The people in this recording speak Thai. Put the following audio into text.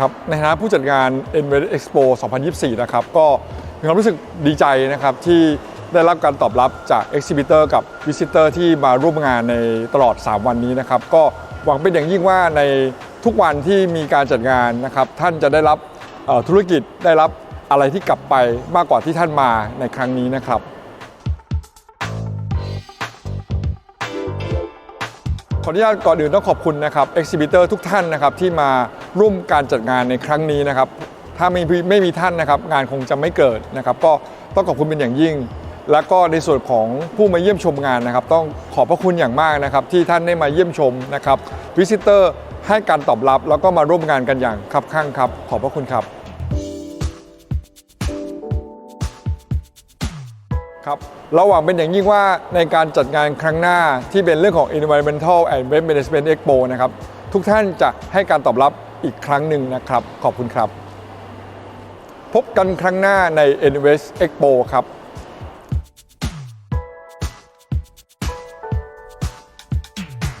ครับในฐานะผู้จัดงาน e n v e r Expo 2024 นะครับก็มีความรู้สึกดีใจนะครับที่ได้รับการตอบรับจาก Exhibitor กับ Visitor ที่มาร่วมงานในตลอด 3 วันนี้นะครับ ก็หวังเป็นอย่างยิ่งว่าในทุกวันที่มีการจัดงานนะครับ ท่านจะได้รับธุรกิจได้รับอะไรที่กลับไปมากกว่าที่ท่านมาในครั้งนี้นะครับ ขออนุญาตก่อนอื่นต้องขอบคุณนะครับ exhibitor ทุกท่านนะครับที่มาร่วมการจัดงานในครั้งนี้นะครับถ้าไม่มีไม่มีท่านนะครับงานคงจะไม่เกิดนะครับ ก็ต้องขอบคุณเป็นอย่างยิ่ง แล้วก็ในส่วนของผู้มาเยี่ยมชมงานนะครับ ต้องขอบพระคุณอย่างมากนะครับ ที่ท่านได้มาเยี่ยมชมนะครับ visitor ให้การตอบรับ แล้วก็มาร่วมงานกันอย่างคับข้างครับ ขอบพระคุณครับ ครับเราหวังเป็นอย่างยิ่งว่าในการจัดงานครั้งหน้าที่เป็นเรื่องของ Environmental and Waste Management Expo นะครับทุกท่านจะให้การตอบรับอีกครั้งหนึ่งนะครับ ขอบคุณครับ พบกันครั้งหน้าใน n v e s t Expo ครับ